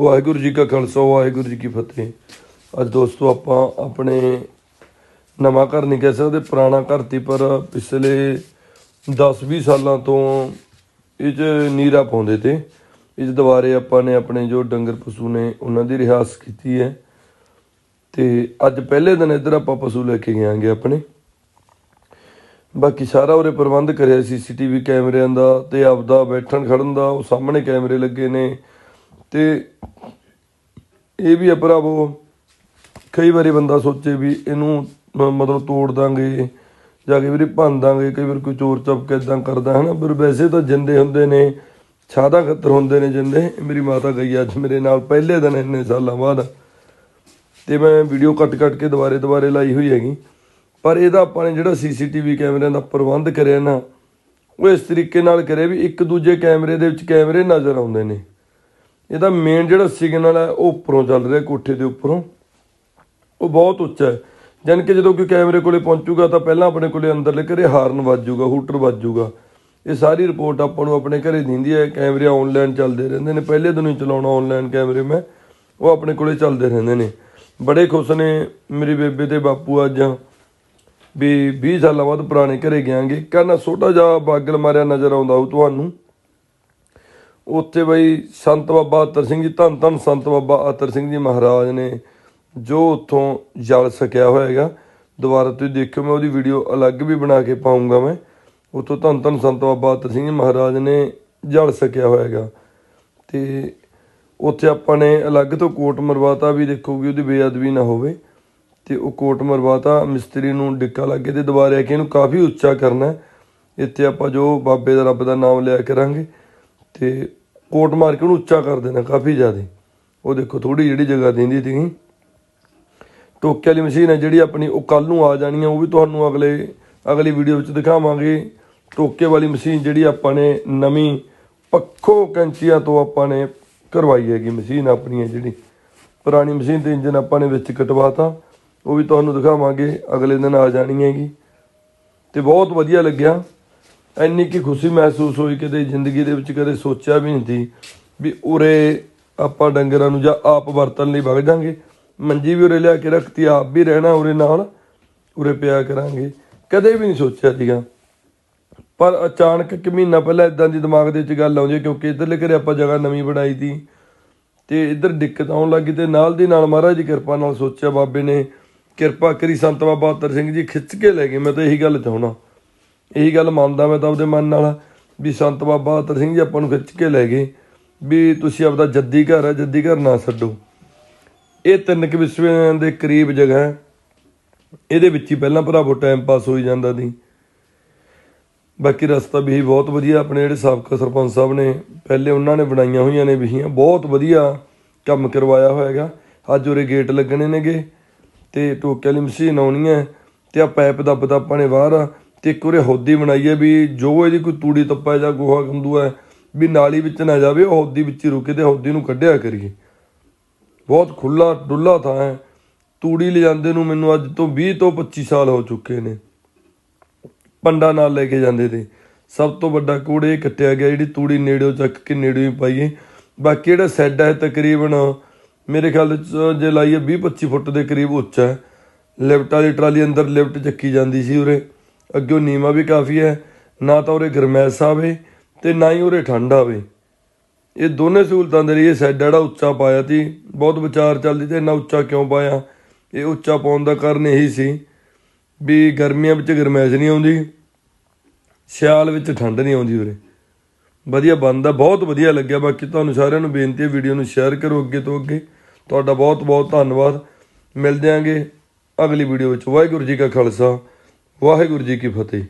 ਵਾਹਿਗੁਰੂ ਜੀ ਕਾ ਖਾਲਸਾ, ਵਾਹਿਗੁਰੂ ਜੀ ਕੀ ਫਤਿਹ। ਅੱਜ ਦੋਸਤੋ, ਆਪਾਂ ਆਪਣੇ ਨਵਾਂ ਘਰ ਨਹੀਂ ਕਹਿ ਸਕਦੇ, ਪੁਰਾਣਾ ਘਰ ਤੀ ਪਰ ਪਿਛਲੇ 10-20 ਸਾਲਾਂ ਤੋਂ ਇਹ 'ਚ ਨੀਰਾ ਪਾਉਂਦੇ ਤੇ ਇਹ 'ਚ ਦੁਬਾਰੇ ਆਪਾਂ ਨੇ ਆਪਣੇ ਜੋ ਡੰਗਰ ਪਸ਼ੂ ਨੇ, ਉਹਨਾਂ ਦੀ ਰਿਹਾਸ ਕੀਤੀ ਹੈ। ਤੇ ਅੱਜ ਪਹਿਲੇ ਦਿਨ ਇੱਧਰ ਆਪਾਂ ਪਸ਼ੂ ਲੈ ਕੇ ਗਏਾਂਗੇ ਆਪਣੇ। ਬਾਕੀ ਸਾਰਾ ਉਰੇ ਪ੍ਰਬੰਧ ਕਰਿਆ ਸੀਸੀਟੀਵੀ ਕੈਮਰਿਆਂ ਦਾ ਤੇ ਆਪਦਾ ਬੈਠਣ ਖੜਨ ਦਾ, ਉਹ ਸਾਹਮਣੇ ਕੈਮਰੇ ਲੱਗੇ ਨੇ। ਤੇ ਇਹ ਵੀ ਆ ਭਰਾਵੋ, ਕਈ ਵਾਰੀ ਬੰਦਾ ਸੋਚੇ ਵੀ ਇਹਨੂੰ ਮਤਲਬ ਤੋੜ ਦਾਂਗੇ ਜਾਂ ਕਈ ਵਾਰੀ ਭੰਨ ਦਾਂਗੇ, ਕਈ ਵਾਰ ਕੋਈ ਚੋਰ ਚਪਕ ਇਦਾਂ ਕਰਦਾ ਹੈ ਨਾ ਪਰ ਵੈਸੇ ਤਾਂ ਜਿੰਦੇ ਹੁੰਦੇ ਨੇ, ਛਾਦਾ ਖੱਤਰ ਹੁੰਦੇ ਨੇ ਜਿੰਦੇ। ਮੇਰੀ ਮਾਤਾ ਗਈ ਅੱਜ ਮੇਰੇ ਨਾਲ ਪਹਿਲੇ ਦਿਨ ਇੰਨੇ ਸਾਲਾਂ ਬਾਅਦ। ਤੇ ਮੈਂ ਵੀਡੀਓ ਕੱਟ ਕੱਟ ਕੇ ਦੁਬਾਰੇ ਦੁਬਾਰੇ ਲਾਈ ਹੋਈ ਹੈਗੀ। ਪਰ ਇਹਦਾ ਆਪਾਂ ਨੇ ਜਿਹੜਾ ਸੀਸੀਟੀਵੀ ਕੈਮਰਿਆਂ ਦਾ ਪ੍ਰਬੰਧ ਕਰਿਆ ਨਾ, ਉਹ ਇਸ ਤਰੀਕੇ ਨਾਲ ਕਰਿਆ ਵੀ ਇੱਕ ਦੂਜੇ ਕੈਮਰੇ ਦੇ ਵਿੱਚ ਕੈਮਰੇ ਨਜ਼ਰ ਆਉਂਦੇ ਨੇ। ਇਹਦਾ ਮੇਨ ਜਿਹੜਾ ਸਿਗਨਲ ਹੈ, ਉਹ ਉੱਪਰੋਂ ਚੱਲ ਰਿਹਾ, ਕੋਠੇ ਦੇ ਉੱਪਰੋਂ। ਉਹ ਬਹੁਤ ਉੱਚਾ ਹੈ। ਜਾਣੀ ਕਿ ਜਦੋਂ ਕੋਈ ਕੈਮਰੇ ਕੋਲੇ ਪਹੁੰਚੂਗਾ, ਤਾਂ ਪਹਿਲਾਂ ਆਪਣੇ ਕੋਲੇ ਅੰਦਰਲੇ ਘਰੇ ਹਾਰਨ ਵੱਜੂਗਾ, ਹੂਟਰ ਵੱਜੂਗਾ। ਇਹ ਸਾਰੀ ਰਿਪੋਰਟ ਆਪਾਂ ਨੂੰ ਆਪਣੇ ਘਰੇ ਦਿੰਦੀ ਹੈ। ਕੈਮਰੇ ਆਨਲਾਈਨ ਚੱਲਦੇ ਰਹਿੰਦੇ ਨੇ। ਪਹਿਲੇ ਦਿਨ ਹੀ ਚਲਾਉਣਾ ਆਨਲਾਈਨ ਕੈਮਰੇ ਮੈਂ। ਉਹ ਆਪਣੇ ਕੋਲੇ ਚੱਲਦੇ ਰਹਿੰਦੇ ਨੇ। ਬੜੇ ਖੁਸ਼ ਨੇ ਮੇਰੀ ਬੇਬੇ ਤੇ ਬਾਪੂ ਅੱਜ। ਵੀ 20 ਸਾਲਾਂ ਬਾਅਦ ਪੁਰਾਣੇ ਘਰੇ ਗਿਆਂਗੇ। ਕਹਿੰਦਾ ਛੋਟਾ ਜਿਹਾ ਬਾਗਲ ਮਾਰਿਆ ਨਜ਼ਰ ਆਉਂਦਾ ਉਹ ਤੁਹਾਨੂੰ। ਉੱਥੇ ਬਈ ਸੰਤ ਬਾਬਾ ਅਤਰ ਸਿੰਘ ਜੀ, ਧੰਨ ਧੰਨ ਸੰਤ ਬਾਬਾ ਅਤਰ ਸਿੰਘ ਜੀ ਮਹਾਰਾਜ ਨੇ ਜੋ ਉੱਥੋਂ ਜਲ ਸਕਿਆ ਹੋਇਆ ਹੈਗਾ ਦੁਬਾਰਾ ਤੁਸੀਂ ਦੇਖਿਓ, ਮੈਂ ਉਹਦੀ ਵੀਡੀਓ ਅਲੱਗ ਵੀ ਬਣਾ ਕੇ ਪਾਉਂਗਾ ਮੈਂ। ਉੱਥੋਂ ਧੰਨ ਧੰਨ ਸੰਤ ਬਾਬਾ ਅਤਰ ਸਿੰਘ ਜੀ ਮਹਾਰਾਜ ਨੇ ਜਲ ਸਕਿਆ ਹੋਇਆ ਹੈਗਾ ਤੇ ਉੱਥੇ ਆਪਾਂ ਨੇ ਅਲੱਗ ਤੋਂ ਕੋਟ ਮਰਵਾਤਾ ਵੀ ਦੇਖੋ ਦੇਖੋਗੇ ਉਹਦੀ ਬੇਅਦਬੀ ਨਾ ਹੋਵੇ। ਤੇ ਉਹ ਕੋਟ ਮਰਵਾਤਾ, ਮਿਸਤਰੀ ਨੂੰ ਡਿੱਕਾ ਲੱਗੇ ਤੇ ਦੁਬਾਰਾ ਕਿ ਇਹਨੂੰ ਕਾਫੀ ਉੱਚਾ ਕਰਨਾ ਇੱਥੇ ਆਪਾਂ ਜੋ ਬਾਬੇ ਦਾ ਰੱਬ ਦਾ ਨਾਮ ਲਿਆ ਕਰਾਂਗੇ। ਤੇ ਕੋਟ ਮਾਰ ਕੇ ਉਹਨੂੰ ਉੱਚਾ ਕਰ ਦੇਣਾ ਕਾਫੀ ਜ਼ਿਆਦਾ। ਉਹ ਦੇਖੋ ਥੋੜੀ ਜਿਹੜੀ ਜਗ੍ਹਾ ਦਿੰਦੀ ਤੁਸੀਂ ਟੋਕੇ ਵਾਲੀ ਮਸ਼ੀਨ ਹੈ ਜਿਹੜੀ ਆਪਣੀ, ਉਹ ਕੱਲ ਨੂੰ ਆ ਜਾਣੀ ਹੈ, ਉਹ ਵੀ ਤੁਹਾਨੂੰ ਅਗਲੇ, ਅਗਲੀ ਵੀਡੀਓ ਵਿੱਚ ਦਿਖਾਵਾਂਗੇ। ਟੋਕੇ ਵਾਲੀ ਮਸ਼ੀਨ ਜਿਹੜੀ ਆਪਾਂ ਨੇ ਨਵੀਂ ਪੱਖੋ ਕੈਂਚੀਆਂ ਤੋਂ ਆਪਾਂ ਨੇ ਕਰਵਾਈ ਹੈਗੀ ਮਸ਼ੀਨ ਆਪਣੀ ਹੈ ਜਿਹੜੀ। ਪੁਰਾਣੀ ਮਸ਼ੀਨ ਤੇ ਇੰਜਨ ਆਪਾਂ ਨੇ ਵਿੱਚ ਕਟਵਾਤਾ। ਉਹ ਵੀ ਤੁਹਾਨੂੰ ਦਿਖਾਵਾਂਗੇ, ਅਗਲੇ ਦਿਨ ਆ ਜਾਣੀ ਹੈਗੀ। ਤੇ ਬਹੁਤ ਵਧੀਆ ਲੱਗਿਆ। ਇੰਨੀ ਕੀ ਖੁਸ਼ੀ ਮਹਿਸੂਸ ਹੋਈ ਕਦੇ ਜ਼ਿੰਦਗੀ ਦੇ ਵਿੱਚ, ਕਦੇ ਸੋਚਿਆ ਵੀ ਨਹੀਂ ਸੀ ਵੀ ਉਰੇ ਆਪਾਂ ਡੰਗਰਾਂ ਨੂੰ ਜਾਂ ਆਪ ਵਰਤਣ ਲਈ ਵਗ ਜਾਾਂਗੇ। ਮੰਜੀ ਵੀ ਉਰੇ ਲਿਆ ਕੇ ਰੱਖਤੀ, ਆਪ ਵੀ ਰਹਿਣਾ ਉਰੇ ਨਾਲ, ਉਰੇ ਪਿਆ ਕਰਾਂਗੇ। ਕਦੇ ਵੀ ਨਹੀਂ ਸੋਚਿਆ ਸੀਗਾ। ਪਰ ਅਚਾਨਕ ਇੱਕ ਮਹੀਨਾ ਪਹਿਲਾਂ ਇਦਾਂ ਦੀ ਦਿਮਾਗ ਦੇ ਵਿੱਚ ਗੱਲ ਆਉਂਦੀ ਹੈ, ਕਿਉਂਕਿ ਇੱਧਰਲੇ ਘਰੇ ਆਪਾਂ ਜਗ੍ਹਾ ਨਵੀਂ ਬਣਾਈ ਸੀ ਤੇ ਇੱਧਰ ਦਿੱਕਤ ਆਉਣ ਲੱਗੀ ਤੇ ਨਾਲ ਦੀ ਨਾਲ ਮਹਾਰਾਜ ਦੀ ਕਿਰਪਾ ਨਾਲ ਸੋਚਿਆ ਬਾਬੇ ਨੇ, ਕਿਰਪਾ ਕਰੀ ਸੰਤ ਬਾਬਾ ਅਤਰ ਸਿੰਘ ਜੀ ਖਿੱਚ ਕੇ ਲੈ ਗਏ। ਮੈਂ ਤਾਂ ਇਹੀ ਗੱਲ ਚਾਹੁੰਦਾ। ਇਹੀ ਗੱਲ ਮੰਨਦਾ ਮੈਂ ਤਾਂ ਆਪਦੇ ਮਨ ਨਾਲ, ਵੀ ਸੰਤ ਬਾਬਾ ਅਤਰ ਸਿੰਘ ਜੀ ਆਪਾਂ ਨੂੰ ਖਿੱਚ ਕੇ ਲੈ ਗਏ, ਵੀ ਤੁਸੀਂ ਆਪਦਾ ਜੱਦੀ ਘਰ ਹੈ ਜੱਦੀ ਘਰ ਨਾ ਛੱਡੋ। ਇਹ ਤਿੰਨ ਕੁ ਵਿਸਵਿਆਂ ਦੇ ਕਰੀਬ ਜਗ੍ਹਾ ਹੈ। ਇਹਦੇ ਵਿੱਚ ਹੀ ਪਹਿਲਾਂ ਭਰਾਵੋ ਟਾਈਮ ਪਾਸ ਹੋਈ ਜਾਂਦਾ ਸੀ। ਬਾਕੀ ਰਸਤਾ ਵੀ ਬਹੁਤ ਵਧੀਆ ਆਪਣੇ ਜਿਹੜੇ ਸਾਬਕਾ ਸਰਪੰਚ ਸਾਹਿਬ ਨੇ, ਪਹਿਲੇ ਉਹਨਾਂ ਨੇ ਬਣਾਈਆਂ ਹੋਈਆਂ ਨੇ ਵਿਹੀਆਂ ਬਹੁਤ ਵਧੀਆ ਕੰਮ ਕਰਵਾਇਆ ਹੋਇਆ ਹੈਗਾ ਅੱਜ ਉਰੇ ਗੇਟ ਲੱਗਣੇ ਨੇਗੇ ਤੇ ਟੋਕੇ ਵਾਲੀ ਮਸ਼ੀਨ ਆਉਣੀ ਹੈ ਤੇ ਆ ਪਾਈਪ ਦੱਬਦਾ ਆਪਾਂ ਨੇ ਬਾਹਰ ਆ ਤੇ ਇੱਕ ਉਰੇ ਹੌਦੀ ਬਣਾਈ ਹੈ ਵੀ ਜੋ ਇਹਦੀ ਕੋਈ ਤੂੜੀ ਤੱਪਾ ਜਾਂ ਗੋਹਾ ਗੰਦੂ ਹੈ, ਵੀ ਨਾਲੀ ਵਿੱਚ ਨਾ ਜਾਵੇ, ਉਹ ਹੌਦੀ ਵਿੱਚ ਹੀ ਰੁਕੇ ਤੇ ਹੌਦੀ ਨੂੰ ਕੱਢਿਆ ਕਰੀਏ। ਬਹੁਤ ਖੁੱਲਾ ਡੁੱਲਾ ਥਾਂ ਹੈ। ਤੂੜੀ ਲਿਜਾਂਦੇ ਨੂੰ ਮੈਨੂੰ ਅੱਜ ਤੋਂ 20 ਤੋਂ 25 ਸਾਲ ਹੋ ਚੁੱਕੇ ਨੇ। ਪੰਡਾ ਨਾਲ ਲੈ ਕੇ ਜਾਂਦੇ ਤੇ। ਸਭ ਤੋਂ ਵੱਡਾ ਕੋੜੇ ਇਹ ਕੱਟਿਆ ਗਿਆ, ਜਿਹੜੀ ਤੂੜੀ ਨੇੜਿਓਂ ਚੱਕ ਕੇ ਨੇੜਿਓਂ ਹੀ ਪਾਈਏ ਬਾਕੀ ਜਿਹੜਾ ਸੈੱਡ ਹੈ ਤਕਰੀਬਨ, ਮੇਰੇ ਖਿਆਲ ਚ ਜੇ ਲਾਈਏ 20 25 ਫੁੱਟ ਦੇ ਕਰੀਬ ਉੱਚਾ ਹੈ। ਲਿਫਟ ਵਾਲੀ ਟਰਾਲੀ ਅੰਦਰ ਲਿਫਟ ਚੱਕੀ ਜਾਂਦੀ ਸੀ ਉਰੇ। ਅੱਗੇ ਨੀਮਾ ਵੀ ਕਾਫੀ ਹੈ, ਨਾ ਤਾਂ ਉਰੇ ਗਰਮੈਸ਼ ਆਵੇ ਤੇ ਨਾ ਹੀ ਉਰੇ ਠੰਡ ਆਵੇ। ਇਹ ਦੋਨੇ ਸਹੂਲਤਾਂ ਦੇ ਲਈ ਇਹ ਸੈੱਡ ਜਿਹੜਾ ਉੱਚਾ ਪਾਇਆ ਸੀ, ਬਹੁਤ ਵਿਚਾਰ ਚੱਲਦੀ ਤੇ ਇੰਨਾ ਉੱਚਾ ਕਿਉਂ ਪਾਇਆ? ਇਹ ਉੱਚਾ ਪਾਉਣ ਦਾ ਕਾਰਨ ਇਹੀ ਸੀ ਵੀ ਗਰਮੀਆਂ ਵਿੱਚ ਗਰਮੈਸ਼ ਨਹੀਂ ਆਉਂਦੀ, ਸਿਆਲ ਵਿੱਚ ਠੰਡ ਨਹੀਂ ਆਉਂਦੀ ਉਰੇ। ਵਧੀਆ ਬਣਦਾ, ਬਹੁਤ ਵਧੀਆ ਲੱਗਿਆ। ਬਾਕੀ ਤੁਹਾਨੂੰ ਸਾਰਿਆਂ ਨੂੰ ਬੇਨਤੀ ਹੈ ਵੀਡੀਓ ਨੂੰ ਸ਼ੇਅਰ ਕਰੋ ਅੱਗੇ ਤੋਂ ਅੱਗੇ। ਤੁਹਾਡਾ ਬਹੁਤ ਬਹੁਤ ਧੰਨਵਾਦ। ਮਿਲਦੇ ਆਂਗੇ ਅਗਲੀ ਵੀਡੀਓ ਵਿੱਚ। ਵਾਹਿਗੁਰੂ ਜੀ ਕਾ ਖਾਲਸਾ। ਵਾਹਿਗੁਰੂ ਜੀ ਕੀ ਫਤਿਹ।